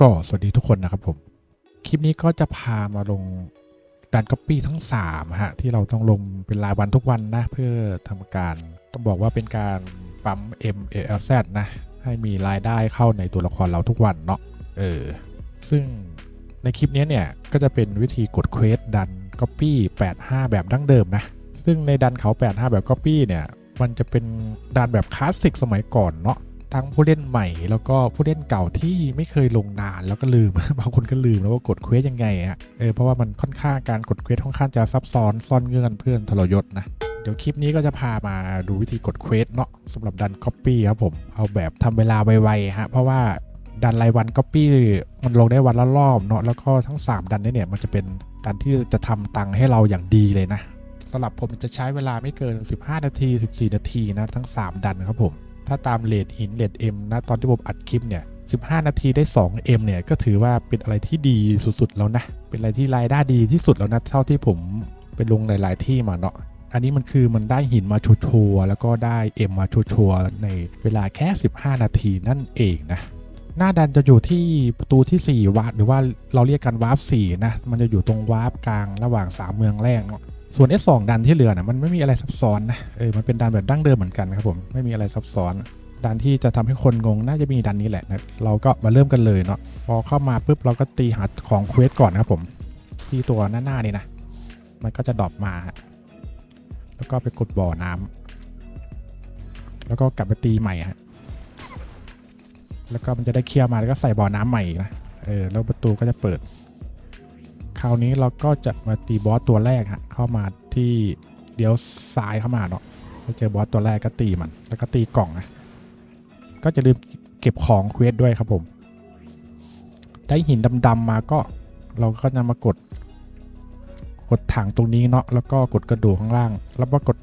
ก็สวัสดีทุกคนนะครับผม คลิปนี้ก็จะพามาลงการก๊อปปี้ทั้ง3ฮะที่เราต้องลงเป็นรายวันทุกวันนะเพื่อทำการต้องบอกว่าเป็นการปั๊ม M A L Z นะให้มีรายได้เข้าในตัวละครเราทุกวันเนาะเออซึ่งในคลิปนี้เนี่ยก็จะเป็นวิธีกดเควสดันก๊อปปี้85 แบบดั้งเดิมนะซึ่งในดันเขา 85 แบบก๊อปปี้เนี่ยมันจะเป็นดันแบบคลาสสิกสมัยก่อนเนาะ ทั้งผู้เล่นใหม่ แล้วก็ผู้เล่นเก่าที่ไม่เคยลงนานแล้วก็ลืม บางคนก็ลืมแล้วว่ากดเควสยังไงอะเออเพราะว่ามันค่อนข้างการกดเควสค่อนข้างจะซับซ้อนซ่อนเงื่อนเพื่อนทรยศนะเดี๋ยวคลิปนี้ก็จะพามาดูวิธีกดเควสเนาะสำหรับดันก๊อปปี้ครับผมเอาแบบทำเวลาไวๆฮะเพราะว่าดันรายวันก๊อปปี้มันลงได้วันละรอบเนาะแล้วก็ทั้ง 3 ดันนี้เนี่ยมันจะเป็นดันที่จะทำตังค์ให้เราอย่างดีเลยนะสำหรับผมจะใช้เวลาไม่เกิน 15 นาที 14 นาทีนะทั้ง 3 ดันครับผม ถ้าตามเลทหินเลทเอ็มนะตอนที่ผมอัดคลิปเนี่ย15 นาทีได้ 2M เนี่ย ก็ถือว่าเป็นอะไรที่ดีสุดๆ แล้วนะ เป็นอะไรที่รายได้ดีที่สุดแล้วนะ เท่าที่ผมไปลงหลายๆที่มาเนาะ อันนี้มันคือมันได้หินมาชัวร์แล้วก็ได้ M มาชัวร์ในเวลาแค่ 15 นาทีนั่นเองนะ หน้าดันจะอยู่ที่ประตูที่ 4 วาร์ปหรือว่าเราเรียกกันวาร์ป4นะ มันจะอยู่ตรงวาร์ปกลางระหว่าง 3 เมืองแรกเนาะ ส่วน S2 ดันที่เหลือนะมันไม่มีอะไรซับซ้อนนะเออมันเป็นดันแบบดั้งเดิมเหมือนกันครับผมไม่มีอะไรซับซ้อนดันที่จะทำให้คนงงน่าจะมีดันนี้แหละนะเราก็มาเริ่มกันเลยเนาะพอเข้ามาปุ๊บเราก็ตีหาของเควสก่อนนะครับผม ที่ตัวหน้าๆนี่นะ มันก็จะดรอปมา แล้วก็ไปกดบ่อน้ำแล้วก็กลับไปตีใหม่ฮะแล้วก็มันจะได้เคลียร์มาแล้วก็ใส่บ่อน้ำใหม่นะเออแล้วประตูก็จะเปิด ราวนี้เราก็จะมาตีบอสตัวแรกฮะเข้ามาที่เดี๋ยวซ้ายเข้ามาเนาะไปเจอบอสตัวแรกก็ตีมัน แล้วก็ตีกล่องนะก็จะลืมเก็บของเควสด้วยครับผม ได้หินดำๆมาก็เราก็จะมากด กดถังตรงนี้เนาะแล้วก็กดกระดูกข้างล่าง แล้วก็กด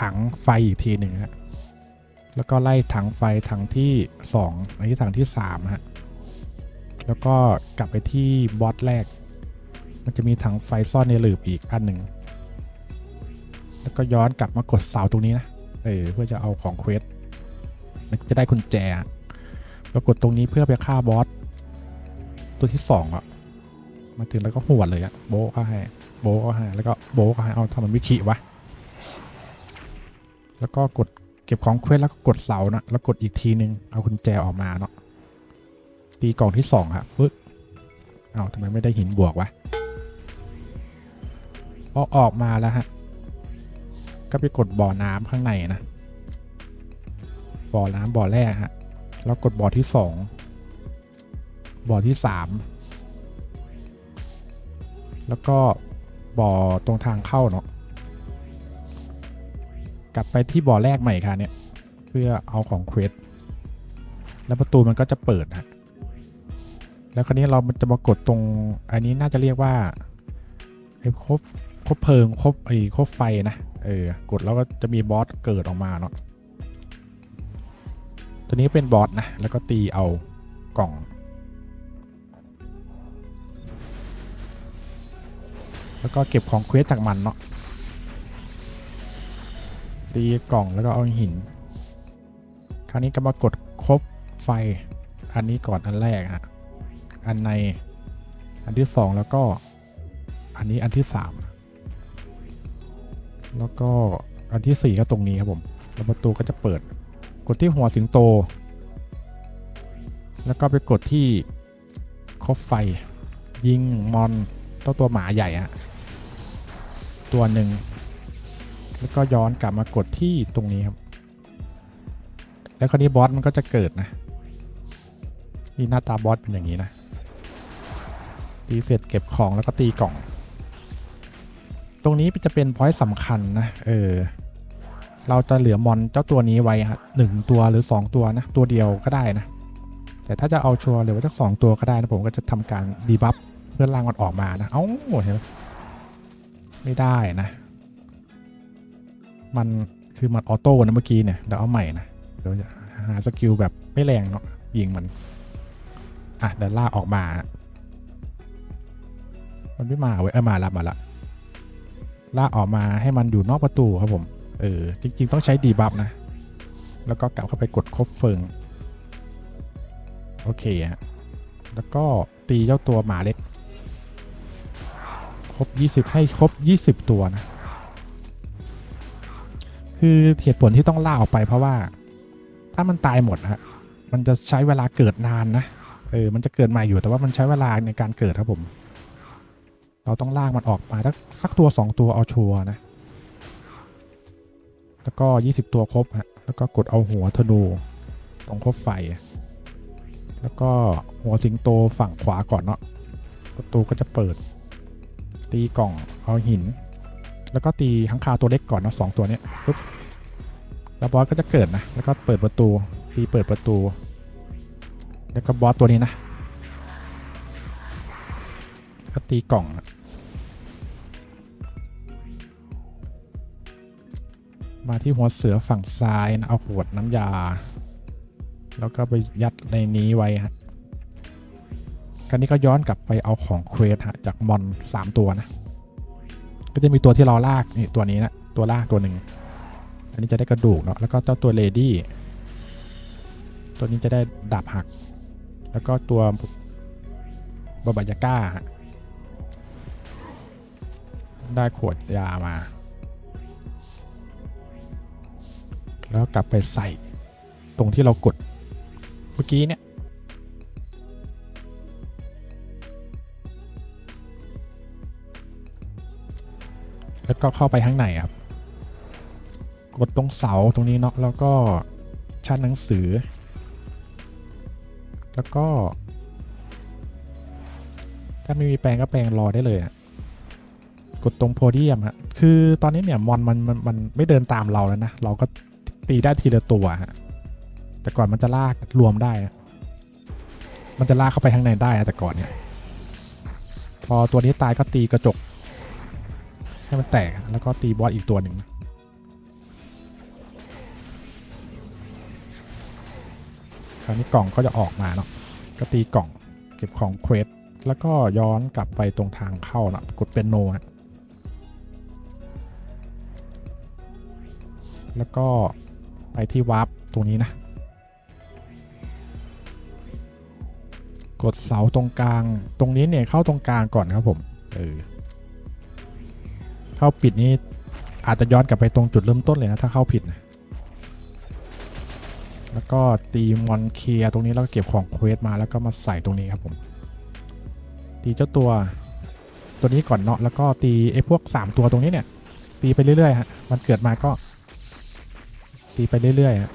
ถังไฟอีกทีหนึ่งฮะแล้วก็ไล่ถังไฟถังที่2อันนี้ถังที่3ฮะแล้วก็กลับไปที่บอสแรก มันจะมีถังไฟซ่อนในหลืบอีกอันหนึ่ง แล้วก็ย้อนกลับมากดเสาตรงนี้นะ เออเพื่อจะเอาของเควสมันจะได้กุญแจ แล้วกดตรงนี้เพื่อไปฆ่าบอสตัวที่สองอะมาถึงแล้วก็หวดเลยอะโบก็ให้โบก็ให้แล้วก็โบก็ให้เอาทำมันวิคิวะ แล้วก็กดเก็บของเควสแล้วก็กดเสานะแล้วกดอีกทีนึงเอากุญแจออกมาเนาะตีกล่องที่สองครับปึ๊บเอาทำไมไม่ได้หินบวกวะ พอออกมาแล้วฮะ ก็ไปกดบ่อน้ำข้างในนะ บ่อน้ำบ่อแรกฮะ แล้วกดบ่อที่สอง บ่อที่สาม แล้วก็บ่อตรงทางเข้าเนาะ กลับไปที่บ่อแรกใหม่ค่ะเนี่ย เพื่อเอาของเควส แล้วประตูมันก็จะเปิดฮะแล้วคราวนี้เราจะมากดตรงอันนี้น่าจะเรียกว่าไอ้ครบ คบเพลิงคบไอ้คบไฟนะเออกดแล้วก็จะมีบอสเกิดออกมาเนาะตัวนี้เป็นบอสนะแล้วก็ตีเอากล่องแล้วก็เก็บของเควสจากมันเนาะตีกล่องแล้วก็เอาหิน คราวนี้ก็มากดคบไฟอันนี้ก่อนอันแรกฮะอันในอันที่สองแล้วก็อันนี้อันที่สาม แล้วก็อันที่ 4 ก็ตรงนี้ครับผม แล้วประตูก็จะเปิด กดที่หัวสิงโต แล้วก็ไปกดที่คบไฟ ยิงมอนเจ้าตัวหมาใหญ่อะตัวหนึ่งแล้วก็ย้อนกลับมากดที่ตรงนี้ครับ แล้วคราวนี้บอสมันก็จะเกิดนะนี่หน้าตาบอสเป็นอย่างนี้นะตีเสร็จเก็บของแล้วก็ตีกล่อง ตรงนี้จะเป็นพอยต์สำคัญนะ เออ เราจะเหลือมอนเจ้าตัวนี้ไว้ฮะหนึ่งตัวหรือ 2 ตัวนะ ตัวเดียวก็ได้นะ แต่ถ้าจะเอาชัวร์เหลือไว้สักสองตัวก็ได้นะ ผมก็จะทำการดีบัฟเพื่อล่างมันออกมานะ เอ้าเห็นไหมไม่ได้นะ มันคือมันออโต้นะเมื่อกี้เนี่ยเดี๋ยวเอาใหม่นะเดี๋ยวจะหาสกิลแบบไม่แรงเนาะยิงมัน อะเดี๋ยวล่ากออกมา มันไม่มาเว้ยเออมาละมาละ ลากออกมาให้มันอยู่นอกประตูครับผม เออ จริง ๆ ต้องใช้ดีบัฟนะ แล้วก็กลับเข้าไปกดครบเฟิง โอเคฮะ แล้วก็ตีเจ้าตัวหมาเล็ก ครบ 20 ให้ครบ 20 ตัวนะ คือเหตุผลที่ต้องล่าออกไปเพราะว่า ถ้ามันตายหมดฮะ มันจะใช้เวลาเกิดนานนะ เออ มันจะเกิดใหม่อยู่แต่ว่ามันใช้เวลาในการเกิดครับผม เราต้องลากมันออกมาสักสักตัว 2 ตัวเอาชัวนะ แล้วก็ 20 ตัวครบฮะ แล้วก็กดเอาหัวธนูตรงครบไฟ แล้วก็หัวสิงโตฝั่งขวาก่อนเนาะ ประตูก็จะเปิด ตีกล่องเอาหิน แล้วก็ตีข้างคาตัวเล็กก่อนเนาะสองตัวเนี้ยปุ๊บ แล้วบอสก็จะเกิดนะ แล้วก็เปิดประตู ตีเปิดประตู แล้วก็บอสตัวนี้นะ ก็ตีกล่องมาที่หัวเสือฝั่งซ้ายนะเอาขวดน้ำยา แล้วก็ไปยัดในนี้ไว้ฮะคราวนี้ก็ย้อนกลับไปเอาของเควสฮะจากมอน3ตัวนะ ก็จะมีตัวที่เราลากนี่ตัวนี้นะตัวลากตัวหนึ่งอันนี้จะได้กระดูกเนาะแล้วก็เจ้าตัวเลดี้ตัวนี้จะได้ดาบหัก แล้วก็ตัวบาบายาก้าฮะ ได้ขวดยามา แล้วกลับไปใส่ตรงที่เรากดเมื่อกี้เนี่ยแล้วก็เข้าไปข้างในครับ กดตรงเสาตรงนี้เนาะ แล้วก็ชั้นหนังสือ แล้วก็ ถ้าไม่มีแปลงก็แปลงรอได้เลยอะ กดตรงโพเดียมฮะคือตอนนี้เนี่ยมอนมันมันมันไม่เดินตามเราแล้วนะ เราก็ตีได้ทีละตัวฮะแต่ก่อนมันจะลากรวมได้ มันจะลากเข้าไปข้างในได้อะแต่ก่อนเนี่ย พอตัวนี้ตายก็ตีกระจก ให้มันแตกแล้วก็ตีบอสอีกตัวหนึ่งคราวนี้กล่องก็จะออกมาเนาะก็ตีกล่องเก็บของเควสแล้วก็ย้อนกลับไปตรงทางเข้านะกดเป็นโนฮะ แล้วก็ไปที่วาร์ปตรงนี้นะ กดเสาตรงกลาง ตรงนี้เนี่ยเข้าตรงกลางก่อนครับผม เออ เข้าผิดนี่อาจจะย้อนกลับไปตรงจุดเริ่มต้นเลยนะ ถ้าเข้าผิดนะ แล้วก็ตีมอนเคียร์ตรงนี้แล้วก็เก็บของเควสมาแล้วก็มาใส่ตรงนี้ครับผม ตีเจ้าตัวตัวนี้ก่อนเนาะแล้วก็ตีไอ้พวก 3 ตัวตรงนี้เนี่ย ตีไปเรื่อยๆฮะมันเกิดมาก็ ตีไปเรื่อยๆฮะ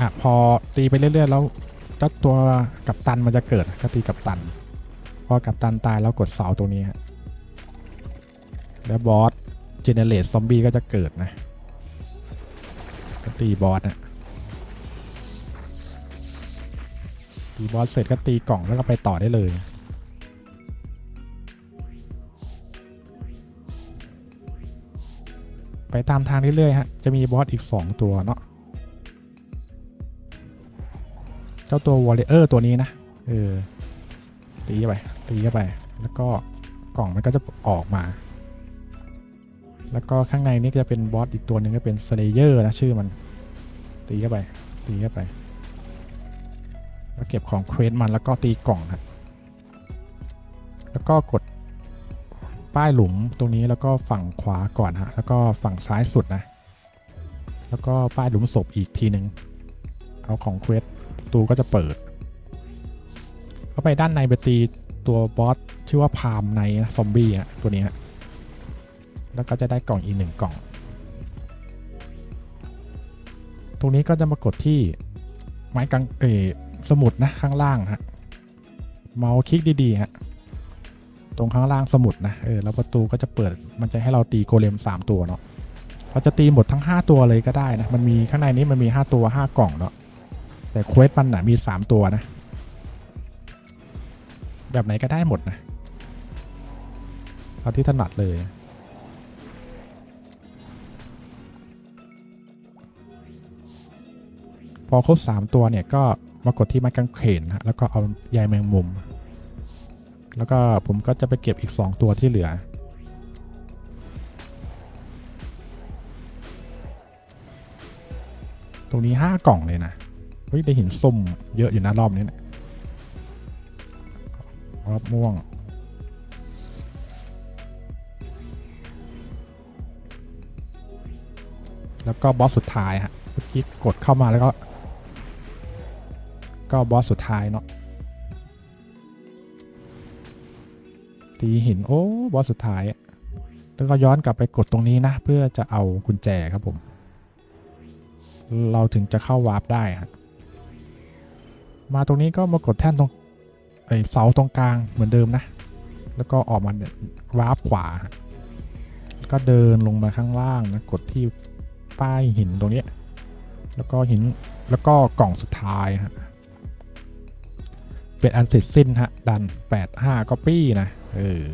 อะพอตีไปเรื่อยๆแล้วเจ้าตัวกับตันมันจะเกิดก็ตีกับตัน พอกับตันตายแล้วกดเสาตรงนี้ฮะแล้วบอสเจเนเรตซอมบี้ก็จะเกิดนะก็ตีบอสนะ ตีบอสเสร็จก็ตีกล่องแล้วก็ไปต่อได้เลย ไปตามทางเรื่อยๆฮะ จะมีบอสอีก 2 ตัวเนาะ เจ้าตัววอลเลเยอร์ตัวนี้นะ เออ ตีไป ตีไป แล้วก็กล่องมันก็จะออกมา แล้วก็ข้างในนี่จะเป็นบอสอีกตัวหนึ่งก็เป็นสเลเยอร์นะชื่อมัน ตีเข้าไป ตีเข้าไป เก็บของเควสมันแล้วก็ตีกล่องนะแล้วก็กดป้ายหลุมตรงนี้แล้วก็ฝั่งขวาก่อนฮะแล้วก็ฝั่งซ้ายสุดนะ แล้วก็ป้ายหลุมศพอีกทีหนึ่งเอาของเควสประตูก็จะเปิด เข้าไปด้านในไปตีตัวบอสชื่อว่าพามในซอมบี้อะตัวนี้ฮะแล้วก็จะได้กล่องอีกหนึ่งกล่อง ตรงนี้ก็จะมากดที่ไม้กางเอ สมุดนะข้างล่างฮะเมาส์คลิกดีๆฮะตรงข้างล่างสมุดนะเออแล้วประตูก็จะเปิดมันจะให้เราตีโกเลม 3 ตัวเนาะเราจะตีหมดทั้ง 5 ตัวเลยก็ได้นะมันมีข้างในนี้มันมี 5 ตัว 5 กล่องเนาะแต่เควสมันนะมี 3 ตัวนะ แบบไหนก็ได้หมดนะเอาที่ถนัดเลยพอครบ 3 ตัวเนี่ยก็ มากดที่ไม้กางเขนฮะแล้วก็เอาใยแมงมุม แล้วก็ผมก็จะไปเก็บอีก 2 ตัวที่เหลือ ตรงนี้ 5 กล่องเลยนะเฮ้ยได้หินส้มเยอะอยู่นะรอบนี้นะรอบม่วงแล้วก็บอสสุดท้ายฮะเมื่อกี้กดเข้ามาแล้วก็ ก็บอสสุดท้ายเนาะตีหินโอ้บอสสุดท้ายแล้วก็ย้อนกลับไปกดตรงนี้นะ เพื่อจะเอากุญแจครับผม เราถึงจะเข้าวาร์ปได้ฮะมาตรงนี้ก็มากดแท่นตรงไอเสาตรงกลางเหมือนเดิมนะ แล้วก็ออกมาวาร์ปขวาแล้วก็เดินลงมาข้างล่างนะกดที่ป้ายหินตรงนี้ แล้วก็หินแล้วก็กล่องสุดท้ายฮะ เป็นอันเสร็จสิ้นฮะดัน 85ก็ปี้นะเออ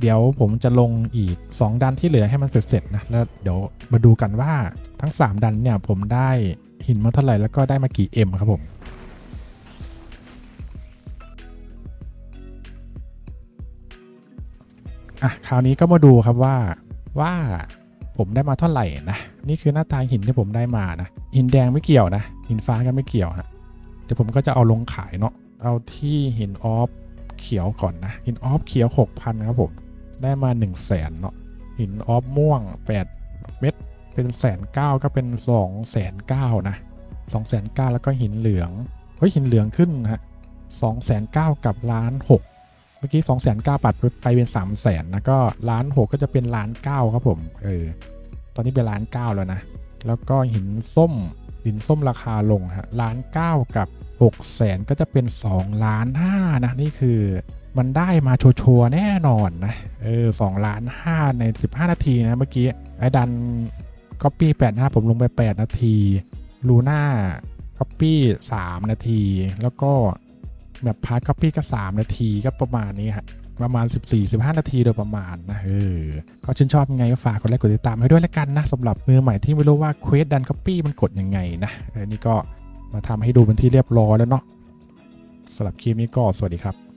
เดี๋ยวผมจะลงอีก 2 ดันที่เหลือให้มันเสร็จๆนะแล้วเดี๋ยวมาดูกันว่าทั้ง 3 ดันเนี่ยผมได้หินมาเท่าไหร่แล้วก็ได้มากี่ M ครับผมอะคราวนี้ก็มาดูครับว่าว่าผมได้มาเท่าไหร่นะ นี่คือหน้าตาหินที่ผมได้มานะหินแดงไม่เกี่ยวนะหินฟ้าก็ไม่เกี่ยวฮะเดี๋ยวผมก็จะเอาลงขายเนาะ เอาที่หินออฟเขียวก่อนนะหินออฟเขียว 6,000 ครับผม ได้มา 1 0 0 0 0แสนเนาะหินออฟม่วง 8 เม็ดเป็นแสนเก้าก็เป็น2องแสนเก้านะ2องแสนเก้าแล้วก็หินเหลืองเฮ้ยหินเหลืองขึ้นฮะสองแสนเก้ากับล้านหกเมื่อกี้2 0 0 0 0 0ปัดไปเป็น3 0 0 0 0 0นะก็ล้านหกก็จะเป็นล้านเก้าครับผมเออตอนนี้เป็นล้านเก้าแล้วนะ แล้วก็หินส้ม หินส้มราคาลงฮะล้านเกับ6 0แสนก็จะเป็น 2 ล้าน5นะนี่คือมันได้มาชัวร์แน่นอนนะเออ2ล้าน5ใน 15 นาทีนะเมื่อกี้ไอ้ดันก๊อปปี้8 5ผมลงไป 8 นาทีลูน่าก๊อปปี้3นาที แล้วก็แบบพาร์ทคัพปี้ก็ 3 นาทีก็ประมาณนี้ฮะ ประมาณ 14-15 นาทีโดยประมาณนะเออก็ชื่นชอบยังไงก็ฝากกดไลค์กดติดตามให้ด้วยละกันนะสำหรับมือใหม่ที่ไม่รู้ว่าเควสดันคัปปี้มันกดยังไงนะเออนี่ก็มาทำให้ดูเป็นที่เรียบร้อยแล้วเนาะสำหรับคลิปนี้ก็สวัสดีครับ